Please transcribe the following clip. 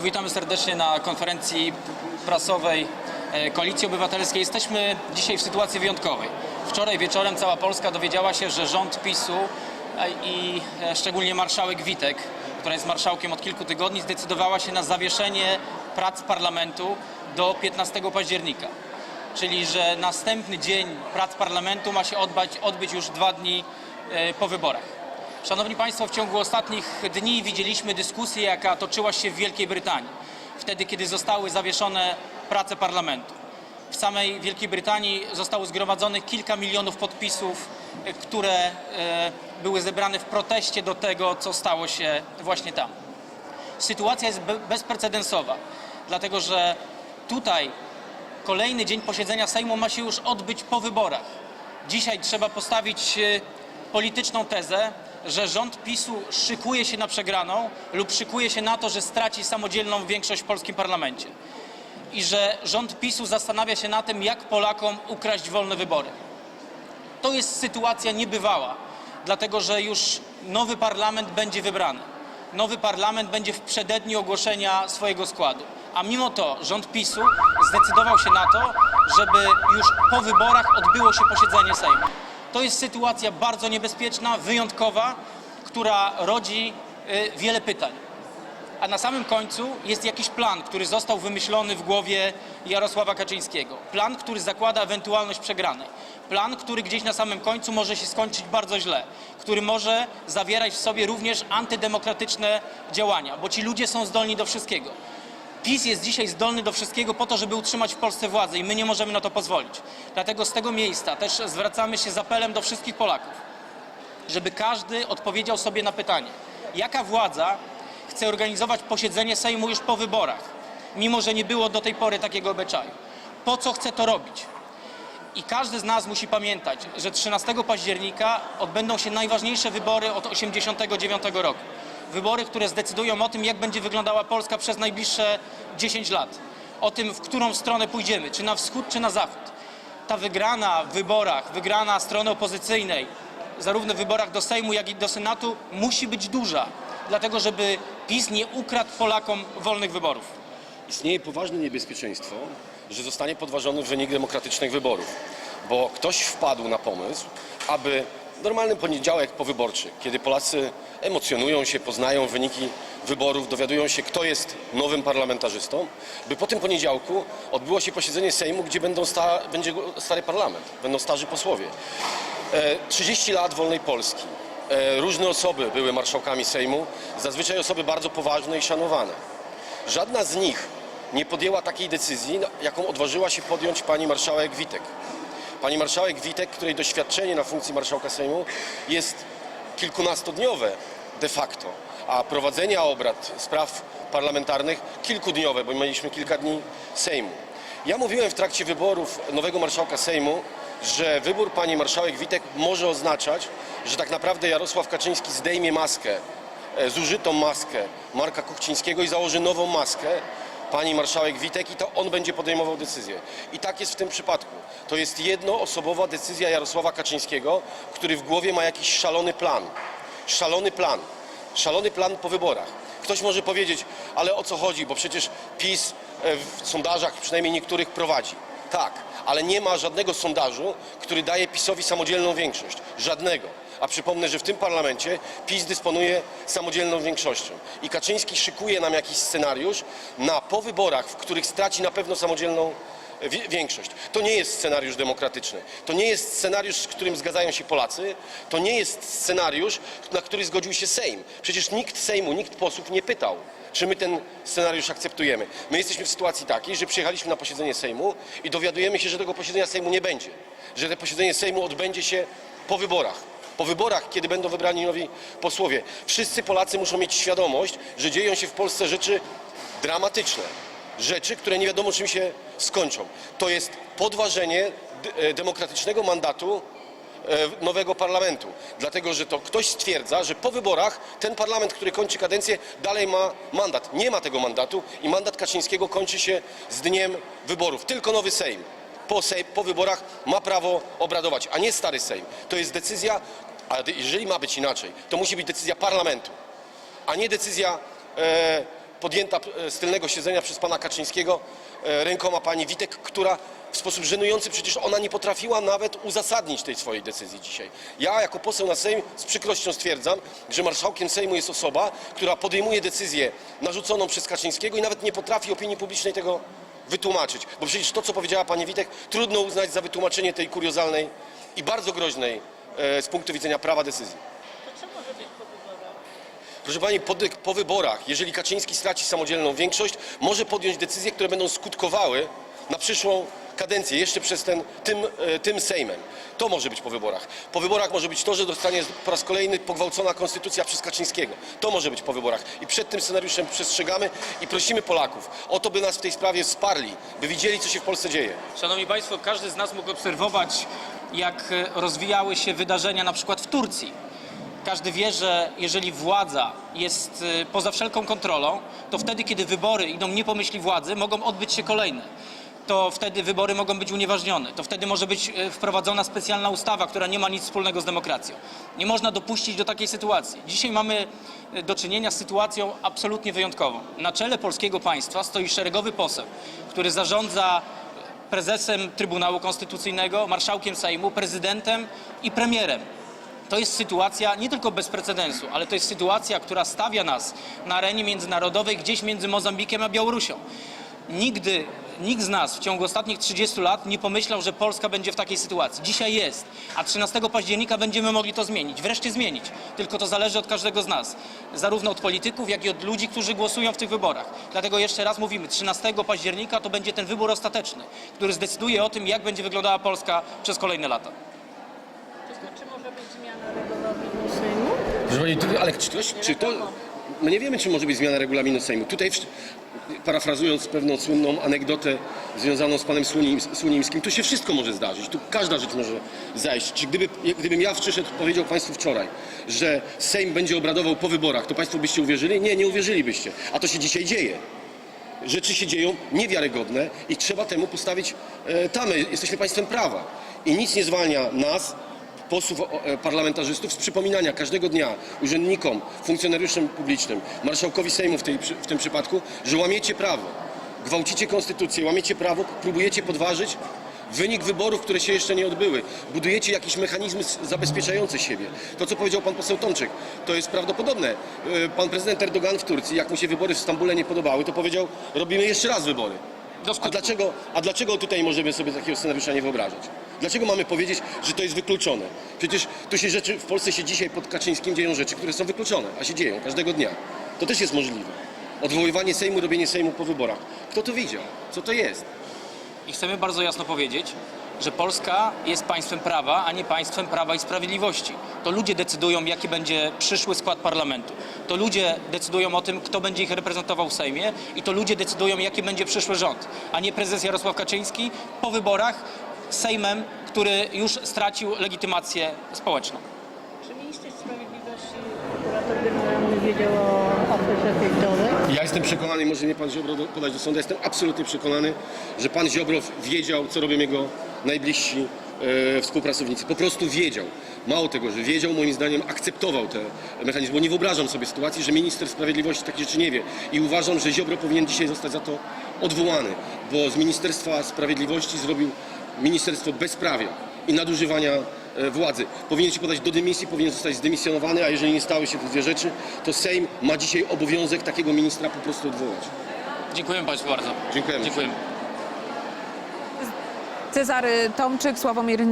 Witamy serdecznie na konferencji prasowej e, Koalicji Obywatelskiej. Jesteśmy dzisiaj w sytuacji wyjątkowej. Wczoraj wieczorem cała Polska dowiedziała się, że rząd PiSu e, i e, szczególnie marszałek Witek, która jest marszałkiem od kilku tygodni, zdecydowała się na zawieszenie prac parlamentu do 15 października. Czyli, że następny dzień prac parlamentu ma się odbyć, odbyć już dwa dni po wyborach. Szanowni Państwo, w ciągu ostatnich dni widzieliśmy dyskusję, jaka toczyła się w Wielkiej Brytanii. Wtedy, kiedy zostały zawieszone prace parlamentu. W samej Wielkiej Brytanii zostało zgromadzonych kilka milionów podpisów, e, które e, były zebrane w proteście do tego, co stało się właśnie tam. Sytuacja jest be- bezprecedensowa, dlatego że tutaj kolejny dzień posiedzenia Sejmu ma się już odbyć po wyborach. Dzisiaj trzeba postawić e, polityczną tezę, że rząd PiSu szykuje się na przegraną lub szykuje się na to, że straci samodzielną większość w polskim parlamencie. I że rząd PiSu zastanawia się na tym, jak Polakom ukraść wolne wybory. To jest sytuacja niebywała, dlatego że już nowy parlament będzie wybrany. Nowy parlament będzie w przededniu ogłoszenia swojego składu. A mimo to rząd PiSu zdecydował się na to, żeby już po wyborach odbyło się posiedzenie Sejmu. To jest sytuacja bardzo niebezpieczna, wyjątkowa, która rodzi y, wiele pytań. A na samym końcu jest jakiś plan, który został wymyślony w głowie Jarosława Kaczyńskiego. Plan, który zakłada ewentualność przegranej. Plan, który gdzieś na samym końcu może się skończyć bardzo źle. Który może zawierać w sobie również antydemokratyczne działania, bo ci ludzie są zdolni do wszystkiego. PiS jest dzisiaj zdolny do wszystkiego po to, żeby utrzymać w Polsce władzę i my nie możemy na to pozwolić. Dlatego z tego miejsca też zwracamy się z apelem do wszystkich Polaków żeby każdy odpowiedział sobie na pytanie, jaka władza chce organizować posiedzenie Sejmu już po wyborach, mimo że nie było do tej pory takiego obyczaju. Po co chce to robić? I każdy z nas musi pamiętać, że 13 października odbędą się najważniejsze wybory od 1989 roku. Wybory, które zdecydują o tym, jak będzie wyglądała Polska przez najbliższe 10 lat. O tym, w którą stronę pójdziemy, czy na wschód, czy na zachód. Ta wygrana w wyborach, wygrana strony opozycyjnej, zarówno w wyborach do Sejmu, jak i do Senatu, musi być duża, dlatego żeby PiS nie ukradł Polakom wolnych wyborów. Istnieje poważne niebezpieczeństwo, że zostanie podważony wynik demokratycznych wyborów, bo ktoś wpadł na pomysł, aby normalny poniedziałek powyborczy, kiedy Polacy emocjonują się, poznają wyniki wyborów, dowiadują się, kto jest nowym parlamentarzystą, by po tym poniedziałku odbyło się posiedzenie Sejmu, gdzie będą sta, będzie stary parlament, będą starzy posłowie. E, 30 lat wolnej Polski. E, Różne osoby były marszałkami Sejmu, zazwyczaj osoby bardzo poważne i szanowane. Żadna z nich nie podjęła takiej decyzji, jaką odważyła się podjąć pani marszałek Witek. Pani marszałek Witek, której doświadczenie na funkcji marszałka Sejmu jest kilkunastodniowe de facto, a prowadzenia obrad spraw parlamentarnych kilkudniowe, bo mieliśmy kilka dni Sejmu. Ja mówiłem w trakcie wyborów nowego marszałka Sejmu, że wybór pani marszałek Witek może oznaczać, że tak naprawdę Jarosław Kaczyński zdejmie maskę e, zużytą maskę Marka Kuchcińskiego i założy nową maskę pani marszałek Witek i to on będzie podejmował decyzję. I tak jest w tym przypadku. To jest jednoosobowa decyzja Jarosława Kaczyńskiego, który w głowie ma jakiś szalony plan. Szalony plan. Szalony plan po wyborach. Ktoś może powiedzieć, ale o co chodzi, bo przecież PiS e, w sondażach przynajmniej niektórych prowadzi. Tak, ale nie ma żadnego sondażu, który daje PiSowi samodzielną większość. Żadnego. A przypomnę, że w tym parlamencie PiS dysponuje samodzielną większością. I Kaczyński szykuje nam jakiś scenariusz na po wyborach, w których straci na pewno samodzielną wie- większość. To nie jest scenariusz demokratyczny. To nie jest scenariusz, z którym zgadzają się Polacy. To nie jest scenariusz, na który zgodził się Sejm. Przecież nikt Sejmu, nikt posłów nie pytał, czy my ten scenariusz akceptujemy. My jesteśmy w sytuacji takiej, że przyjechaliśmy na posiedzenie Sejmu i dowiadujemy się, że tego posiedzenia Sejmu nie będzie. Że to posiedzenie Sejmu odbędzie się po wyborach. Po wyborach, kiedy będą wybrani nowi posłowie. Wszyscy Polacy muszą mieć świadomość, że dzieją się w Polsce rzeczy dramatyczne. Rzeczy, które nie wiadomo czym się skończą. To jest podważenie e, demokratycznego mandatu e, nowego parlamentu. Dlatego, że to ktoś stwierdza, że po wyborach ten parlament, który kończy kadencję, dalej ma mandat. Nie ma tego mandatu i mandat Kaczyńskiego kończy się z dniem wyborów. Tylko nowy Sejm po, sej, po wyborach ma prawo obradować, a nie stary Sejm. To jest decyzja, a jeżeli ma być inaczej, to musi być decyzja parlamentu, a nie decyzja e, podjęta e, z tylnego siedzenia przez pana Kaczyńskiego e, rękoma pani Witek, która w sposób żenujący przecież ona nie potrafiła nawet uzasadnić tej swojej decyzji dzisiaj. Ja jako poseł na Sejm z przykrością stwierdzam, że marszałkiem Sejmu jest osoba, która podejmuje decyzję narzuconą przez Kaczyńskiego i nawet nie potrafi opinii publicznej tego wytłumaczyć. Bo przecież to, co powiedziała pani Witek, trudno uznać za wytłumaczenie tej kuriozalnej i bardzo groźnej z punktu widzenia prawa decyzji. Proszę Pani, po, po wyborach, jeżeli Kaczyński straci samodzielną większość, może podjąć decyzje, które będą skutkowały na przyszłą kadencję, jeszcze przez ten, tym, e, tym Sejmem. To może być po wyborach. Po wyborach może być to, że zostanie po raz kolejny pogwałcona konstytucja przez Kaczyńskiego. To może być po wyborach. I przed tym scenariuszem przestrzegamy i prosimy Polaków o to, by nas w tej sprawie wsparli, by widzieli, co się w Polsce dzieje. Szanowni Państwo, każdy z nas mógł obserwować, jak e, rozwijały się wydarzenia na przykład w Turcji. Każdy wie, że jeżeli władza jest e, poza wszelką kontrolą, to wtedy, kiedy wybory idą nie po myśli władzy, mogą odbyć się kolejne. To wtedy wybory mogą być unieważnione. To wtedy może być e, wprowadzona specjalna ustawa, która nie ma nic wspólnego z demokracją. Nie można dopuścić do takiej sytuacji. Dzisiaj mamy do czynienia z sytuacją absolutnie wyjątkową. Na czele polskiego państwa stoi szeregowy poseł, który zarządza prezesem Trybunału Konstytucyjnego, marszałkiem Sejmu, prezydentem i premierem. To jest sytuacja nie tylko bez precedensu, ale to jest sytuacja, która stawia nas na arenie międzynarodowej gdzieś między Mozambikiem a Białorusią. Nigdy nikt z nas w ciągu ostatnich 30 lat nie pomyślał, że Polska będzie w takiej sytuacji. Dzisiaj jest, a 13 października będziemy mogli to zmienić, wreszcie zmienić. Tylko to zależy od każdego z nas, zarówno od polityków, jak i od ludzi, którzy głosują w tych wyborach. Dlatego jeszcze raz mówimy, 13 października to będzie ten wybór ostateczny, który zdecyduje o tym, jak będzie wyglądała Polska przez kolejne lata. To znaczy może być zmiana regulaminu Sejmu? Proszę Pani, to- ale czy, ktoś, czy to... My nie wiemy, czy może być zmiana regulaminu Sejmu. Tutaj, w- parafrazując pewną słynną anegdotę związaną z panem Słonim, Słonimskim, tu się wszystko może zdarzyć. Tu każda rzecz może zajść. Czy gdyby, gdybym ja przyszedł, powiedział Państwu wczoraj, że Sejm będzie obradował po wyborach, to Państwo byście uwierzyli? Nie, nie uwierzylibyście. A to się dzisiaj dzieje. Rzeczy się dzieją niewiarygodne i trzeba temu postawić e, tamę. Jesteśmy państwem prawa. I nic nie zwalnia nas, posłów, e, parlamentarzystów z przypominania każdego dnia urzędnikom, funkcjonariuszom publicznym, marszałkowi Sejmu w, tej, w tym przypadku, że łamiecie prawo, gwałcicie konstytucję, łamiecie prawo, próbujecie podważyć wynik wyborów, które się jeszcze nie odbyły. Budujecie jakieś mechanizmy zabezpieczające siebie. To, co powiedział pan poseł Tomczyk, to jest prawdopodobne. E, Pan prezydent Erdogan w Turcji, jak mu się wybory w Stambule nie podobały, to powiedział, robimy jeszcze raz wybory. A dlaczego, a dlaczego tutaj możemy sobie takiego scenariusza nie wyobrażać? Dlaczego mamy powiedzieć, że to jest wykluczone? Przecież tu się rzeczy, w Polsce się dzisiaj pod Kaczyńskim dzieją rzeczy, które są wykluczone, a się dzieją każdego dnia. To też jest możliwe. Odwoływanie Sejmu, robienie Sejmu po wyborach. Kto to widział? Co to jest? I chcemy bardzo jasno powiedzieć, że Polska jest państwem prawa, a nie państwem prawa i sprawiedliwości. To ludzie decydują, jaki będzie przyszły skład parlamentu. To ludzie decydują o tym, kto będzie ich reprezentował w Sejmie i to ludzie decydują, jaki będzie przyszły rząd, a nie prezes Jarosław Kaczyński po wyborach Sejmem, który już stracił legitymację społeczną. Czy minister sprawiedliwości, prokurator generalny wiedział o aferze Ja jestem przekonany, może nie pan Ziobro do- podać do sądu, jestem absolutnie przekonany, że pan Ziobro wiedział, co robią jego najbliżsi e, współpracownicy. Po prostu wiedział. Mało tego, że wiedział, moim zdaniem akceptował te mechanizmy, bo nie wyobrażam sobie sytuacji, że minister sprawiedliwości takich rzeczy nie wie. I uważam, że Ziobro powinien dzisiaj zostać za to odwołany, bo z Ministerstwa Sprawiedliwości zrobił ministerstwo bezprawia i nadużywania e, władzy. Powinien się podać do dymisji, powinien zostać zdymisjonowany, a jeżeli nie stały się te dwie rzeczy, to Sejm ma dzisiaj obowiązek takiego ministra po prostu odwołać. Dziękuję Państwu bardzo. Dziękujemy. Dziękujemy. Cezary Tomczyk, Sławomir